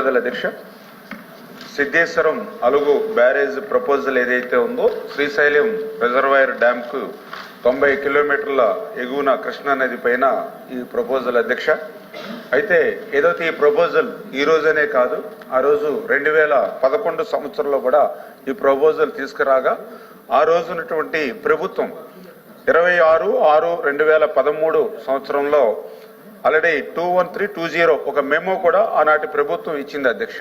ధన్యవాదాలు అధ్యక్ష. సిద్ధేశ్వరం అలుగు బ్యారేజ్ ప్రపోజల్ ఏదైతే ఉందో శ్రీశైలం రిజర్వాయర్ డ్యామ్కు తొంభై కిలోమీటర్ల ఎగువన కృష్ణా నది పైన ఈ ప్రపోజల్ అధ్యక్ష. అయితే ఏదైతే ఈ ప్రపోజల్ ఈ రోజనే కాదు ఆ రోజు రెండు వేల పదకొండు సంవత్సరంలో కూడా ఈ ప్రపోజల్ తీసుకురాగా ఆ రోజునటువంటి ప్రభుత్వం ఇరవై ఆరు ఆరు రెండు వేల పదమూడు సంవత్సరంలో already two one three two zero ఒక మెమో కూడా ఆనాటి ప్రభుత్వం ఇచ్చింది అధ్యక్ష.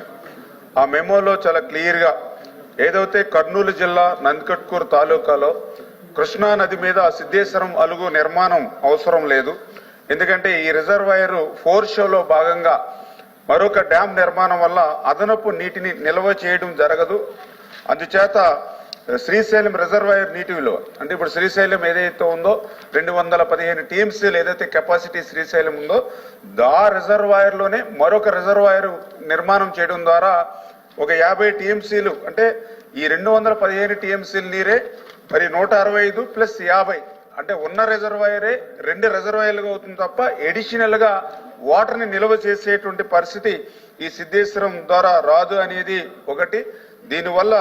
ఆ మెమోలో చాలా క్లియర్గా ఏదైతే కర్నూలు జిల్లా నందికట్కూరు తాలూకాలో కృష్ణా నది మీద సిద్ధేశ్వరం అలుగు నిర్మాణం అవసరం లేదు. ఎందుకంటే ఈ రిజర్వాయర్ ఫోర్ షోలో భాగంగా మరొక డ్యాం నిర్మాణం వల్ల అదనపు నీటిని నిల్వ చేయడం జరగదు. అందుచేత శ్రీశైలం రిజర్వాయర్ నీటి విలువ. అంటే ఇప్పుడు శ్రీశైలం ఏదైతే ఉందో రెండు వందల పదిహేను టీఎంసీలు ఏదైతే కెపాసిటీ శ్రీశైలం ఉందో దా రిజర్వాయర్లోనే మరొక రిజర్వాయర్ నిర్మాణం చేయడం ద్వారా ఒక యాభై టీఎంసీలు అంటే ఈ రెండు వందల పదిహేను టీఎంసీల నీరే మరి నూట అరవై ఐదు ప్లస్ యాభై. అంటే ఉన్న రిజర్వాయరే రెండు రిజర్వాయర్లుగా అవుతుంది తప్ప ఎడిషనల్గా వాటర్ని నిల్వ చేసేటువంటి పరిస్థితి ఈ సిద్ధేశ్వరం ద్వారా రాదు అనేది ఒకటి. దీనివల్ల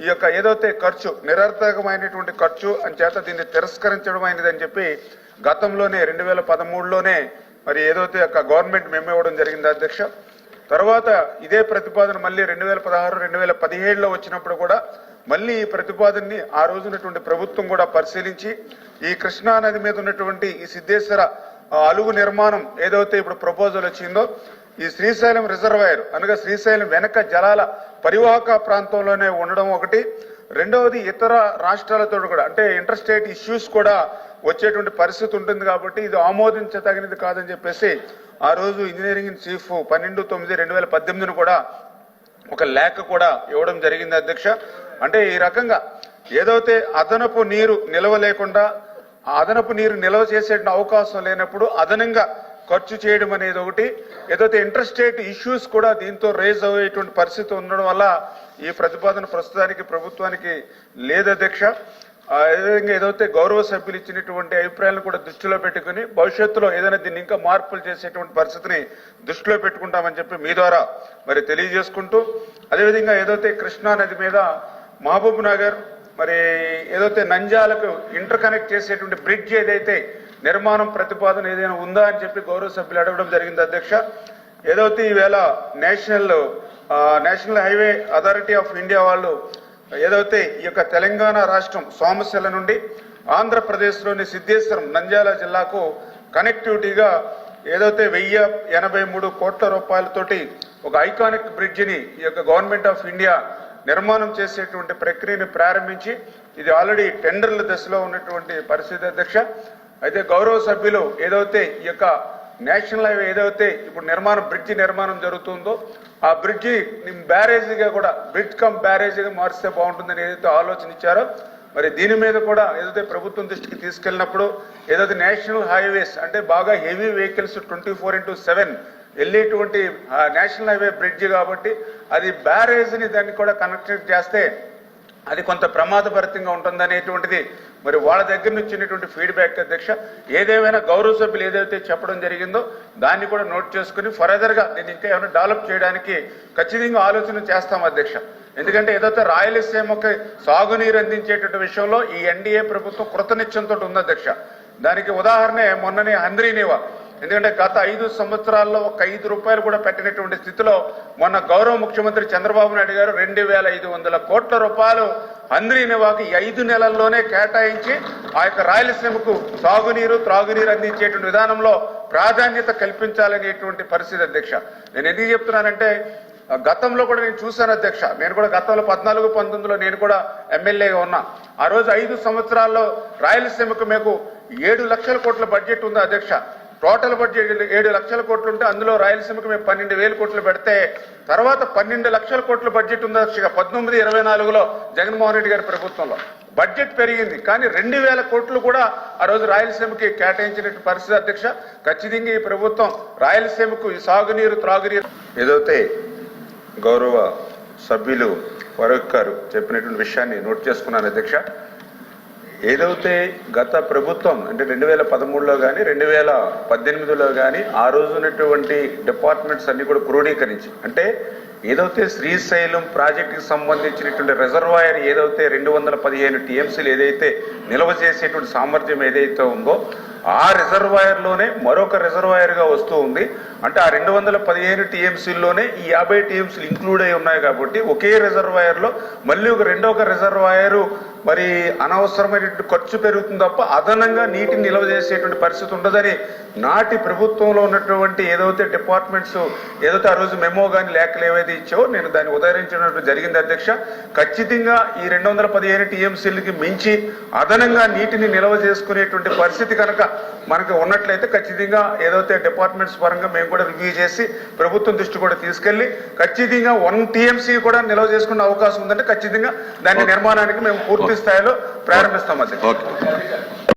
ఈ యొక్క ఏదైతే ఖర్చు నిరర్థకమైనటువంటి ఖర్చు అని చేత దీన్ని తిరస్కరించడం అయినదని చెప్పి గతంలోనే రెండు వేల పదమూడులోనే మరి ఏదైతే యొక్క గవర్నమెంట్ మేము ఇవ్వడం జరిగింది అధ్యక్ష. తర్వాత ఇదే ప్రతిపాదన మళ్ళీ రెండు వేల పదహారు రెండు వేల పదిహేడులో వచ్చినప్పుడు కూడా మళ్ళీ ఈ ప్రతిపాదనని ఆ రోజునటువంటి ప్రభుత్వం కూడా పరిశీలించి ఈ కృష్ణా నది మీద ఉన్నటువంటి ఈ సిద్ధేశ్వర అలుగు నిర్మాణం ఏదైతే ఇప్పుడు ప్రపోజల్ వచ్చిందో ఈ శ్రీశైలం రిజర్వాయర్ అనగా శ్రీశైలం వెనక జలాల పరివాహక ప్రాంతంలోనే ఉండడం ఒకటి. రెండవది ఇతర రాష్ట్రాలతో కూడా అంటే ఇంటర్ స్టేట్ ఇష్యూస్ కూడా వచ్చేటువంటి పరిస్థితి ఉంటుంది కాబట్టి ఇది ఆమోదించదగినది కాదని చెప్పేసి ఆ రోజు ఇంజనీరింగ్ చీఫ్ పన్నెండు తొమ్మిది రెండు వేల పద్దెనిమిదిని కూడా ఒక లేఖ కూడా ఇవ్వడం జరిగింది అధ్యక్ష. అంటే ఈ రకంగా ఏదైతే అదనపు నీరు నిల్వ లేకుండా అదనపు నీరు నిల్వ చేసే అవకాశం లేనప్పుడు అదనంగా ఖర్చు చేయడం అనేది ఒకటి. ఏదైతే ఇంట్రెస్టేట్ ఇష్యూస్ కూడా దీంతో రేజ్ అయ్యేటువంటి పరిస్థితి ఉండడం వల్ల ఈ ప్రతిపాదన ప్రస్తుతానికి ప్రభుత్వానికి లేదు అధ్యక్ష. అదేవిధంగా ఏదైతే గౌరవ సభ్యులు ఇచ్చినటువంటి అభిప్రాయాలను కూడా దృష్టిలో పెట్టుకుని భవిష్యత్తులో ఏదైనా దీన్ని ఇంకా మార్పులు చేసేటువంటి పరిస్థితిని దృష్టిలో పెట్టుకుంటామని చెప్పి మీ ద్వారా మరి తెలియజేసుకుంటూ అదేవిధంగా ఏదైతే కృష్ణా నది మీద మహబూబ్ నగర్ మరి ఏదైతే నంజాలకు ఇంటర్ కనెక్ట్ చేసేటువంటి బ్రిడ్జ్ ఏదైతే నిర్మాణం ప్రతిపాదన ఏదైనా ఉందా అని చెప్పి గౌరవ సభ్యులు అడగడం జరిగింది అధ్యక్ష. ఏదైతే ఈవేళ national national highway authority of India వాళ్ళు ఏదైతే ఈ యొక్క తెలంగాణ రాష్ట్రం సోమశిల నుండి ఆంధ్రప్రదేశ్లోని సిద్ధేశ్వరం నంద్యాల జిల్లాకు కనెక్టివిటీగా ఏదైతే వెయ్యి ఎనభై మూడు కోట్ల రూపాయలతోటి ఒక ఐకానిక్ బ్రిడ్జిని ఈ యొక్క గవర్నమెంట్ ఆఫ్ ఇండియా నిర్మాణం చేసేటువంటి ప్రక్రియను ప్రారంభించి ఇది ఆల్రెడీ టెండర్ల దశలో ఉన్నటువంటి పరిస్థితి అధ్యక్ష. అయితే గౌరవ సభ్యులు ఏదైతే ఈ యొక్క నేషనల్ హైవే ఏదైతే ఇప్పుడు నిర్మాణం బ్రిడ్జి నిర్మాణం జరుగుతుందో ఆ బ్రిడ్జి బ్యారేజీగా కూడా బ్రిడ్జ్ కమ్ బ్యారేజీగా మారిస్తే బాగుంటుందని ఏదైతే ఆలోచన ఇచ్చారో మరి దీని మీద కూడా ఏదైతే ప్రభుత్వం దృష్టికి తీసుకెళ్ళినప్పుడు ఏదైతే నేషనల్ హైవేస్ అంటే బాగా heavy vehicles twenty four into seven వెళ్ళేటువంటి ఆ, నేషనల్ హైవే బ్రిడ్జ్ కాబట్టి అది బ్యారేజ్ని దాన్ని కూడా కనెక్ట్ చేస్తే అది కొంత ప్రమాదభరితంగా ఉంటుందనేటువంటిది మరి వాళ్ళ దగ్గర నుంచి ఉన్నటువంటి ఫీడ్బ్యాక్ అధ్యక్ష ఏదేమైనా గౌరవ సభ్యులు ఏదైతే చెప్పడం జరిగిందో దాన్ని కూడా నోట్ చేసుకుని ఫర్దర్గా దీన్ని ఇంకా ఏమైనా డెవలప్ చేయడానికి ఖచ్చితంగా ఆలోచన చేస్తాం అధ్యక్ష. ఎందుకంటే ఏదైతే రాయలసీమకి సాగునీరు అందించేటువంటి విషయంలో ఈ ఎన్డీఏ ప్రభుత్వం కృతనిశ్చయంతో ఉంది అధ్యక్ష. దానికి ఉదాహరణ మొన్ననే హంద్రీనేవా ఎందుకంటే గత ఐదు సంవత్సరాల్లో ఒక ఐదు రూపాయలు కూడా పెట్టినటువంటి స్థితిలో మొన్న గౌరవ ముఖ్యమంత్రి చంద్రబాబు నాయుడు గారు రెండు వేల ఐదు వందల కోట్ల రూపాయలు అందరిని వాకి ఐదు నెలల్లోనే కేటాయించి ఆ యొక్క రాయలసీమకు సాగునీరు త్రాగునీరు అందించేటువంటి విధానంలో ప్రాధాన్యత కల్పించాలనేటువంటి పరిస్థితి అధ్యక్ష. నేను ఎందుకు చెప్తున్నానంటే గతంలో కూడా నేను చూశాను అధ్యక్ష. నేను కూడా గతంలో పద్నాలుగు పంతొమ్మిదిలో నేను కూడా ఎమ్మెల్యేగా ఉన్నా. ఆ రోజు ఐదు సంవత్సరాల్లో రాయలసీమకు మీకు ఏడు లక్షల కోట్ల బడ్జెట్ ఉంది అధ్యక్ష. టోటల్ బడ్జెట్ ఏడు లక్షల కోట్లు ఉంటే అందులో రాయలసీమకు మేము పన్నెండు వేల కోట్లు పెడితే తర్వాత పన్నెండు లక్షల కోట్ల బడ్జెట్ ఉంది అధ్యక్ష పంతొమ్మిది ఇరవై నాలుగులో జగన్మోహన్ రెడ్డి గారి ప్రభుత్వంలో. బడ్జెట్ పెరిగింది కానీ రెండు వేల కోట్లు కూడా ఆ రోజు రాయలసీమకి కేటాయించిన పరిస్థితి అధ్యక్ష. ఖచ్చితంగా ఈ ప్రభుత్వం రాయలసీమకు ఈ సాగునీరు త్రాగునీరు ఏదైతే గౌరవ సభ్యులు ఫరూక్ గారు చెప్పినటువంటి విషయాన్ని నోట్ చేసుకున్నాను అధ్యక్ష. ఏదైతే గత ప్రభుత్వం అంటే రెండు వేల పదమూడులో కానీ రెండు వేల పద్దెనిమిదిలో కానీ ఆ రోజు ఉన్నటువంటి డిపార్ట్మెంట్స్ అన్ని కూడా క్రోడీకరించి అంటే ఏదైతే శ్రీశైలం ప్రాజెక్టుకి సంబంధించినటువంటి రిజర్వాయర్ ఏదైతే రెండు వందల పదిహేను టీఎంసీలు ఏదైతే నిల్వ చేసేటువంటి సామర్థ్యం ఏదైతే ఉందో ఆ రిజర్వాయర్లోనే మరొక రిజర్వాయర్గా వస్తూ ఉంది. అంటే ఆ రెండు వందల పదిహేను టీఎంసీల్లోనే ఈ యాభై టీఎంసీలు ఇంక్లూడ్ అయి ఉన్నాయి కాబట్టి ఒకే రిజర్వాయర్లో మళ్ళీ ఒక రెండో ఒక రిజర్వాయర్ మరి అనవసరమైనటువంటి ఖర్చు పెరుగుతుంది తప్ప అదనంగా నీటిని నిల్వ చేసేటువంటి పరిస్థితి ఉండదని నాటి ప్రభుత్వంలో ఉన్నటువంటి ఏదైతే డిపార్ట్మెంట్స్ ఏదైతే ఆ రోజు మెమో కానీ లేఖలు ఏవైతే ఇచ్చావో నేను దాన్ని ఉదహరించినట్టు జరిగింది అధ్యక్ష. ఖచ్చితంగా ఈ రెండు వందల పదిహేను టీఎంసీలకి మించి అదనంగా నీటిని నిల్వ చేసుకునేటువంటి పరిస్థితి కనుక మనకు ఉన్నట్లయితే ఖచ్చితంగా ఏదైతే డిపార్ట్మెంట్స్ పరంగా మేము కూడా రివ్యూ చేసి ప్రభుత్వం దృష్టి కూడా తీసుకెళ్ళి ఖచ్చితంగా వన్ టీఎంసీ కూడా నిల్వ చేసుకునే అవకాశం ఉందంటే ఖచ్చితంగా దాని నిర్మాణానికి మేము పూర్తి పూర్తి స్థాయిలో ప్రారంభిస్తాం అది. ఓకే.